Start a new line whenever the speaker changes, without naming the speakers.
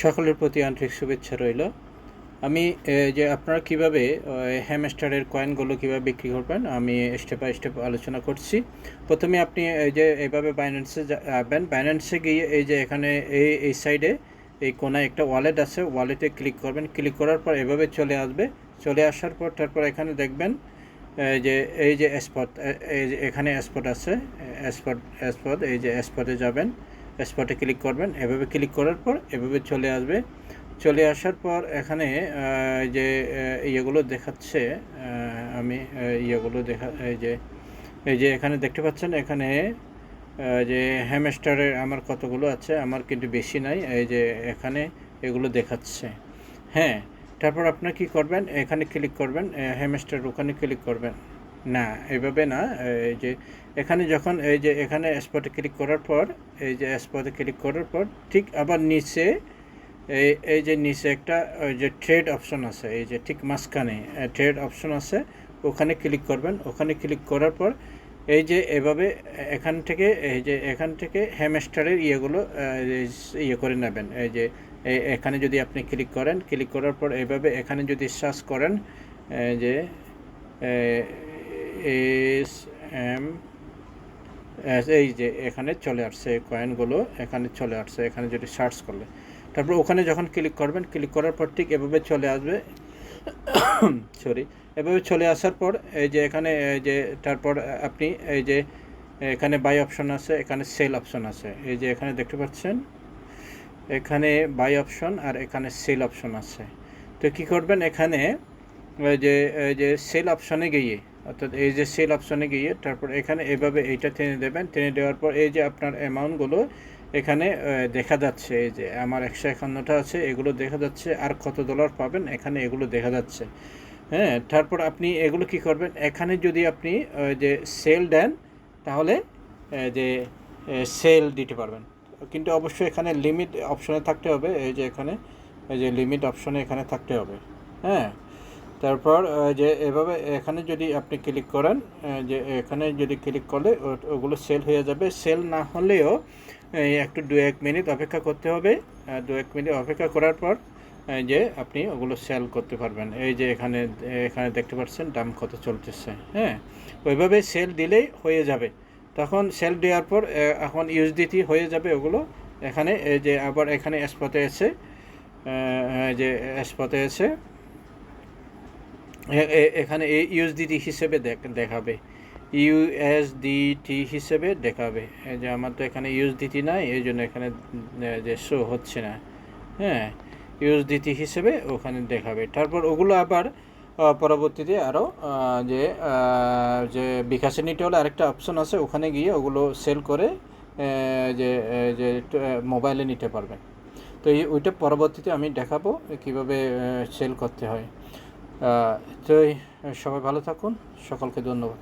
সকলের প্রতি আন্তরিক শুভেচ্ছা রইল। আমি যে আপনারা কীভাবে হ্যামস্টারের কয়েনগুলো কীভাবে বিক্রি করবেন, আমি স্টেপ বাই স্টেপ আলোচনা করছি। প্রথমে আপনি এই যে এইভাবে বাইন্যান্সে যাবেন বাইন্যান্সে গিয়ে এই যে এখানে এই এই সাইডে এই কোনায় একটা ওয়ালেট আছে ওয়ালেটে ক্লিক করবেন। ক্লিক করার পর এভাবে চলে আসবে। চলে আসার পর তারপর এখানে দেখবেন যে এই যে স্পট এই যে এখানে স্পট আছে স্পট স্পট এই যে স্পটে যাবেন। স্পটে ক্লিক করবেন। এভাবে ক্লিক করার পর, এভাবে চলে আসবে। চলে আসার পর এখানে যে ইয়েগুলো দেখাচ্ছে আমি ইয়েগুলো দেখা, এই যে এই যে এখানে দেখতে পাচ্ছেন, এখানে যে হ্যামস্টারের আমার কতগুলো আছে, আমার কিন্তু বেশি নাই, এই যে এখানে এগুলো দেখাচ্ছে। হ্যাঁ তারপর আপনার কি করবেন? এখানে ক্লিক করবেন হ্যামস্টার ওখানে ক্লিক করবেন। না, এভাবে না। এই যে এখানে যখন এই যে এখানে স্পটে ক্লিক করার পর, এই যে স্পটে ক্লিক করার পর, ঠিক আবার নিচে, এই এই যে নিচে একটা, ওই যে ট্রেড অপশন আছে, এই যে ঠিক মাঝখানে ট্রেড অপশন আছে, ওখানে ক্লিক করবেন। ওখানে ক্লিক করার পর, এই যে এভাবে এখান থেকে, এই যে এখান থেকে হ্যামস্টারের ইয়েগুলো ইয়ে করে নেবেন। এই যে এখানে যদি আপনি ক্লিক করেন ক্লিক করার পর এভাবে এখানে যদি সার্চ করেন যে এস এম এই যে এখানে চলে আসছে কয়েনগুলো, এখানে চলে আসছে, এখানে যদি সার্চ করলে। তারপর ওখানে যখন ক্লিক করবেন, ক্লিক করার পর ঠিক এভাবে চলে আসবে। সরি, এভাবে চলে আসার পর এই যে এখানে, এই যে তারপর আপনি এই যে এখানে বাই অপশন আছে, এখানে সেল অপশন আছে। এই যে এখানে দেখতে পাচ্ছেন, এখানে বাই অপশন আর এখানে সেল অপশন আছে। তো কি করবেন এখানে যে যে সেল অপশনে গিয়ে অর্থাৎ এই যে সেল অপশনে গিয়ে তারপর এখানে এভাবে এইটা টেনে দেবেন। টেনে দেওয়ার পর এই যে আপনার অ্যামাউন্টগুলো এখানে দেখা যাচ্ছে, এই যে আমার একশো একান্নটা আছে, এগুলো দেখা যাচ্ছে আর কত ডলার পাবেন, এখানে এগুলো দেখা যাচ্ছে। হ্যাঁ তারপর আপনি এগুলো কি করবেন? এখানে যদি আপনি যে সেল দেন, তাহলে যে সেল দিতে পারবেন। কিন্তু অবশ্যই এখানে লিমিট অপশনে থাকতে হবে, এই যে এখানে, এই যে লিমিট অপশনে এখানে থাকতে হবে। হ্যাঁ তারপর যে এভাবে এখানে যদি আপনি ক্লিক করেন যে এখানে যদি ক্লিক করলে ওগুলো সেল হয়ে যাবে। সেল না হলেও একটু দু এক মিনিট অপেক্ষা করতে হবে। দু এক মিনিট অপেক্ষা করার পর যে আপনি ওগুলো সেল করতে পারবেন। এই যে এখানে এখানে দেখতে পাচ্ছেন দাম কত চলতেছে হ্যাঁ? ওইভাবে সেল দিলেই হয়ে যাবে। তখন সেল দেওয়ার পর এখন ইউএসডিটি হয়ে যাবে ওগুলো। এখানে, এই যে আবার এখানে স্পটে আছে যে স্পটে আছে এ- এ- এখানে এই ইউএসডিটি হিসেবে দেখ- দেখাবে। ইউএসডিটি হিসেবে দেখাবে। যে আমার তো এখানে ইউএসডিটি নাই, এই জন্য এখানে যে শো হচ্ছে না। হ্যাঁ ইউএসডিটি হিসেবে ওখানে দেখাবে। তারপর ওগুলো আবার পরবর্তীতে আরও যে যে বিকাশে নিতে হলে আরেকটা অপশন আছে, ওখানে গিয়ে ওগুলো সেল করে যে যে মোবাইলে নিতে পারবেন তো এই ওইটা পরবর্তীতে আমি দেখাবো, কীভাবে সেল করতে হয়। তো সবাই ভালো থাকুন সকলকে ধন্যবাদ।